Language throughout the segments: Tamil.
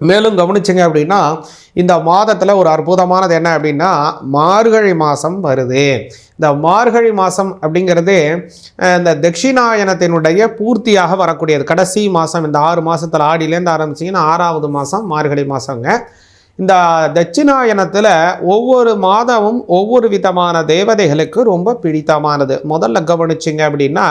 மேலும் கவனிச்சிங்க அப்படின்னா இந்த மாதத்தில் ஒரு அற்புதமானது என்ன அப்படின்னா மார்கழி மாதம் வருது. இந்த மார்கழி மாதம் அப்படிங்கிறது இந்த தட்சிணாயனத்தினுடைய பூர்த்தியாக வரக்கூடியது. கடைசி மாதம் இந்த ஆறு மாதத்தில் ஆடியிலேருந்து ஆரம்பிச்சிங்கன்னா ஆறாவது மாதம் மார்கழி மாதங்க இந்த தட்சிணாயனத்தில் ஒவ்வொரு மாதமும் ஒவ்வொரு விதமான தேவதைகளுக்கு ரொம்ப பிடித்தமானது. முதல்ல கவனிச்சிங்க அப்படின்னா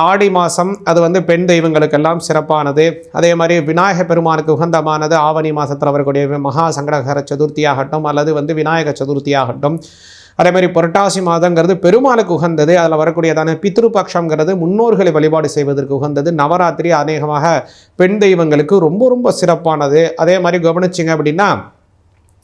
ஆடி மாதம் அது வந்து பெண் தெய்வங்களுக்கெல்லாம் சிறப்பானது. அதே மாதிரி விநாயக பெருமானுக்கு உகந்தமானது ஆவணி மாதத்தில் வரக்கூடிய மகா சங்கடகர சதுர்த்தி ஆகட்டும் அல்லது வந்து விநாயக சதுர்த்தி ஆகட்டும் அதே மாதிரி புரட்டாசி மாதங்கிறது பெருமாளுக்கு உகந்தது. அதில் வரக்கூடியதான பித்ருபக்ஷங்கிறது முன்னோர்களை வழிபாடு செய்வதற்கு உகந்தது. நவராத்திரி அநேகமாக பெண் தெய்வங்களுக்கு ரொம்ப ரொம்ப சிறப்பானது. அதே மாதிரி கவனிச்சிங்க அப்படின்னா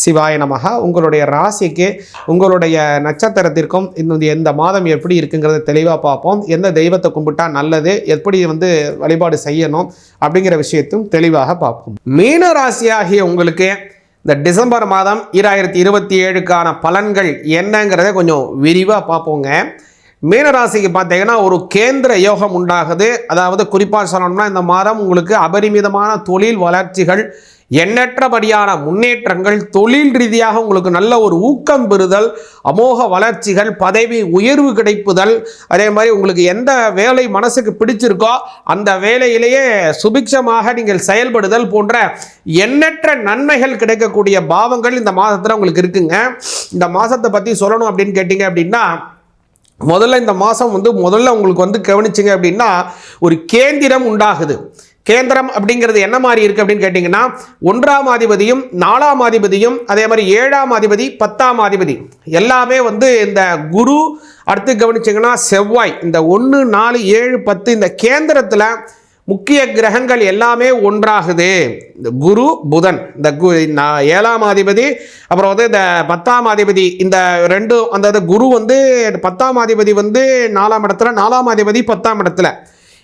சிவாய நமக உங்களுடைய ராசிக்கு உங்களுடைய நட்சத்திரத்திற்கும் இந்த எந்த மாதம் எப்படி இருக்குங்கிறத தெளிவாக பார்ப்போம். எந்த தெய்வத்தை கும்பிட்டா நல்லது எப்படி வந்து வழிபாடு செய்யணும் அப்படிங்கிற விஷயத்தையும் தெளிவாக பார்ப்போம். மீன ராசியாகிய உங்களுக்கு இந்த டிசம்பர் மாதம் ஈராயிரத்தி இருபத்தி ஏழுக்கான பலன்கள் என்னங்கிறத கொஞ்சம் விரிவாக பார்ப்போங்க. மீனராசிக்கு பார்த்தீங்கன்னா ஒரு கேந்திர யோகம் உண்டாகுது. அதாவது குறிப்பாக சொல்லணும்னா இந்த மாதம் உங்களுக்கு அபரிமிதமான தொழில் வளர்ச்சிகள் எண்ணற்றபடியான முன்னேற்றங்கள் தொழில் ரீதியாக உங்களுக்கு நல்ல ஒரு ஊக்கம் பெறுதல் அமோக வளர்ச்சிகள் பதவி உயர்வு கிடைப்புதல் அதே மாதிரி உங்களுக்கு எந்த வேலை மனசுக்கு பிடிச்சிருக்கோ அந்த வேலையிலேயே சுபிக்ஷமாக நீங்கள் செயல்படுதல் போன்ற எண்ணற்ற நன்மைகள் கிடைக்கக்கூடிய பாவங்கள் இந்த மாதத்தில் உங்களுக்கு இருக்குங்க. இந்த மாதத்தை பற்றி சொல்லணும் அப்படின்னு கேட்டிங்க அப்படின்னா முதல்ல இந்த மாதம் வந்து முதல்ல உங்களுக்கு வந்து கவனிச்சிங்க அப்படின்னா ஒரு கேந்திரம் உண்டாகுது. கேந்திரம் அப்படிங்கிறது என்ன மாதிரி இருக்குது அப்படின்னு கேட்டிங்கன்னா ஒன்றாம் அதிபதியும் நாலாம் அதிபதியும் அதே மாதிரி ஏழாம் அதிபதி பத்தாம் அதிபதி. எல்லாமே வந்து இந்த குரு அடுத்து கவனிச்சிங்கன்னா செவ்வாய். இந்த ஒன்று நாலு ஏழு பத்து இந்த கேந்திரத்தில் முக்கிய கிரகங்கள் எல்லாமே ஒன்றாகுது. இந்த குரு புதன். இந்த கு ஏழாம் அதிபதி அப்புறம் வந்து இந்த பத்தாம் அதிபதி இந்த ரெண்டும் அந்த குரு வந்து பத்தாம் அதிபதி வந்து நாலாம் இடத்துல நாலாம் அதிபதி பத்தாம் இடத்துல.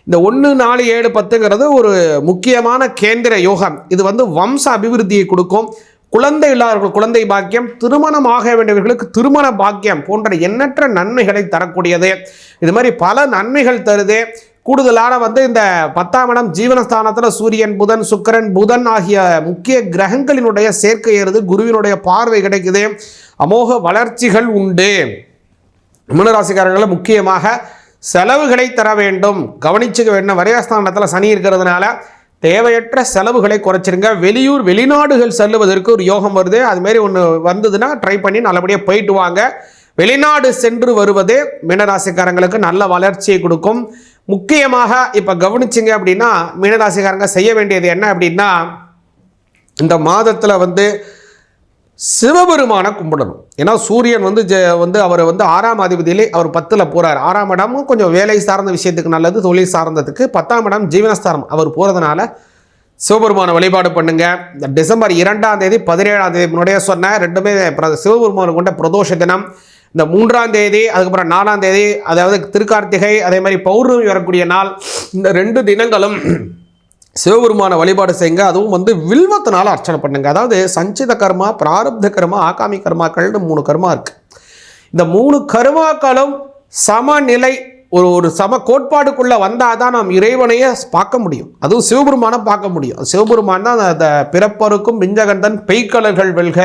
இந்த ஒன்று நாலு ஏழு பத்துங்கிறது ஒரு முக்கியமான கேந்திர யோகம். இது வந்து வம்ச அபிவிருத்தியை கொடுக்கும். குழந்தை இல்லாதவர்கள் குழந்தை பாக்கியம் திருமணம் ஆக வேண்டியவர்களுக்கு திருமண பாக்கியம் போன்ற எண்ணற்ற நன்மைகளை தரக்கூடியது. இது மாதிரி பல நன்மைகள் தருது. கூடுதலான வந்து இந்த பத்தாம் இடம் ஜீவனஸ்தானத்தில் சூரியன் புதன் சுக்கிரன் புதன் ஆகிய முக்கிய கிரகங்களினுடைய சேர்க்கை ஏறுது. குருவினுடைய பார்வை கிடைக்குது. அமோக வளர்ச்சிகள் உண்டு. மீனராசிக்காரர்களை முக்கியமாக செலவுகளை தர வேண்டும். கவனிச்சுக்க வேண்டும். வரையாஸ்தானத்தில் சனி இருக்கிறதுனால தேவையற்ற செலவுகளை குறைச்சிருங்க. வெளியூர் வெளிநாடுகள் செல்லுவதற்கு ஒரு யோகம் வருது. அதுமாரி ஒன்று வந்ததுன்னா ட்ரை பண்ணி நல்லபடியாக போயிட்டு வாங்க. வெளிநாடு சென்று வருவது மீனராசிக்காரங்களுக்கு நல்ல வளர்ச்சியை கொடுக்கும். முக்கியமாக இப்போ கவனிச்சிங்க அப்படின்னா மீனராசிக்காரங்க செய்ய வேண்டியது என்ன அப்படின்னா இந்த மாதத்தில் வந்து சிவபெருமானை கும்பிடணும். ஏன்னா சூரியன் வந்து ஜெ வந்து அவர் வந்து ஆறாம் அதிபதியிலே அவர் பத்தில் போகிறார் ஆறாம் இடமும் கொஞ்சம் வேலை சார்ந்த விஷயத்துக்கு நல்லது தொழில் சார்ந்ததுக்கு. பத்தாம் இடம் ஜீவனஸ்தானம். அவர் போகிறதுனால சிவபெருமானை வழிபாடு பண்ணுங்க. இந்த டிசம்பர் இரண்டாம் தேதி பதினேழாம் தேதி முன்னாடியே சொன்னேன். ரெண்டுமே பிர- சிவபெருமான் கொண்ட பிரதோஷ தினம். இந்த மூன்றாம் தேதி அதுக்கப்புறம் நாலாம் தேதி அதாவது திருக்கார்த்திகை அதே மாதிரி பௌர்ணமி வரக்கூடிய நாள். இந்த ரெண்டு தினங்களும் சிவபெருமான வழிபாடு செய்யுங்க. அதுவும் வந்து வில்வத்தினால அர்ச்சனை பண்ணுங்க. அதாவது சஞ்சித கர்மா பிராரப்த கர்மா ஆகாமி கர்மாக்கள்னு மூணு கர்மா இருக்கு. இந்த மூணு கர்மாக்களும் சமநிலை ஒரு ஒரு சம கோட்பாடுக்குள்ளே வந்தால் தான் நாம் இறைவனையே பார்க்க முடியும். அதுவும் சிவபெருமானை பார்க்க முடியும். சிவபெருமான் தான் அந்த பிறப்பருக்கும் விஞ்சகந்தன் பெய்க்கலர்கள் வெல்க.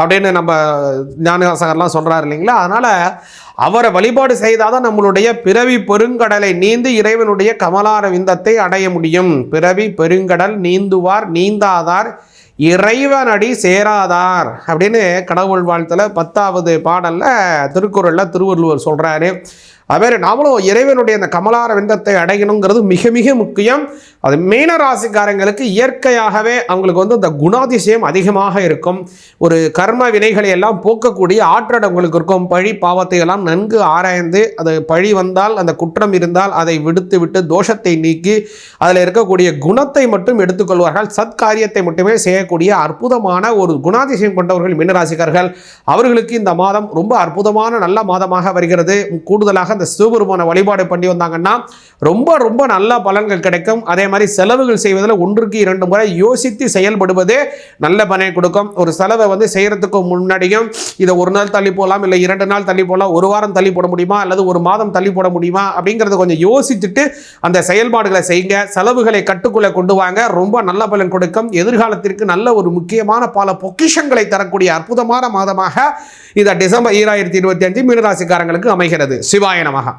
அப்படின்னு நம்ம ஞானவாசகர்லாம் சொல்கிறார் இல்லைங்களா? அதனால் அவரை வழிபாடு செய்தால் தான் நம்மளுடைய பிறவி பெருங்கடலை நீந்து இறைவனுடைய கமலார விந்தத்தை அடைய முடியும். பிறவி பெருங்கடல் நீந்துவார் நீந்தாதார் இறைவனடி சேராதார் அப்படின்னு கடவுள் வாழ்த்தில் பத்தாவது பாடலில் திருக்குறளில் திருவள்ளுவர் சொல்கிறாரு அதுமாரி நாமளும் இறைவனுடைய அந்த கமலார விந்தத்தை அடையணுங்கிறது மிக மிக முக்கியம். அது மீன ராசிக்காரங்களுக்கு இயற்கையாகவே அவங்களுக்கு வந்து அந்த குணாதிசயம் அதிகமாக இருக்கும். ஒரு கர்ம வினைகளை எல்லாம் போக்கக்கூடிய ஆற்றல் உங்களுக்கு இருக்கும். பழி பாவத்தை எல்லாம் நன்கு ஆராய்ந்து அது பழி வந்தால் அந்த குற்றம் இருந்தால் அதை விடுத்து விட்டு தோஷத்தை நீக்கி அதில் இருக்கக்கூடிய குணத்தை மட்டும் எடுத்துக்கொள்வார்கள். சத்காரியத்தை மட்டுமே செய்யக்கூடிய அற்புதமான ஒரு குணாதிசயம் கொண்டவர்கள் மீனராசிக்காரர்கள். அவர்களுக்கு இந்த மாதம் ரொம்ப அற்புதமான நல்ல மாதமாக வருகிறது. கூடுதலாக அந்த சிவபெருமான வழிபாடு பண்ணி வந்தாங்கன்னா ரொம்ப ரொம்ப நல்ல பலன்கள் கிடைக்கும். அதே மாதிரி செலவுகள் செய்வதில் ஒன்றுக்கு இரண்டு முறை யோசித்து செயல்படுவதே நல்ல பலனை கொடுக்கும். ஒரு செலவை வந்து செய்கிறதுக்கு முன்னாடியும் இதை ஒரு நாள் தள்ளி போகலாம் இல்லை இரண்டு நாள் தள்ளி போகலாம் ஒரு வாரம் தள்ளி போட முடியுமா அல்லது ஒரு மாதம் தள்ளி போட முடியுமா அப்படிங்கிறத கொஞ்சம் யோசிச்சுட்டு அந்த செயல்பாடுகளை செய்யுங்க. செலவுகளை கட்டுக்குள்ளே கொண்டு வாங்க. ரொம்ப நல்ல பலன் கொடுக்கும். எதிர்காலத்திற்கு நல்ல ஒரு முக்கியமான பல பொக்கிஷங்களை தரக்கூடிய அற்புதமான மாதமாக இந்த டிசம்பர் ஈராயிரத்தி இருபத்தி அஞ்சு மீனராசிக்காரங்களுக்கு அமைகிறது. சிவாயனம் நமகா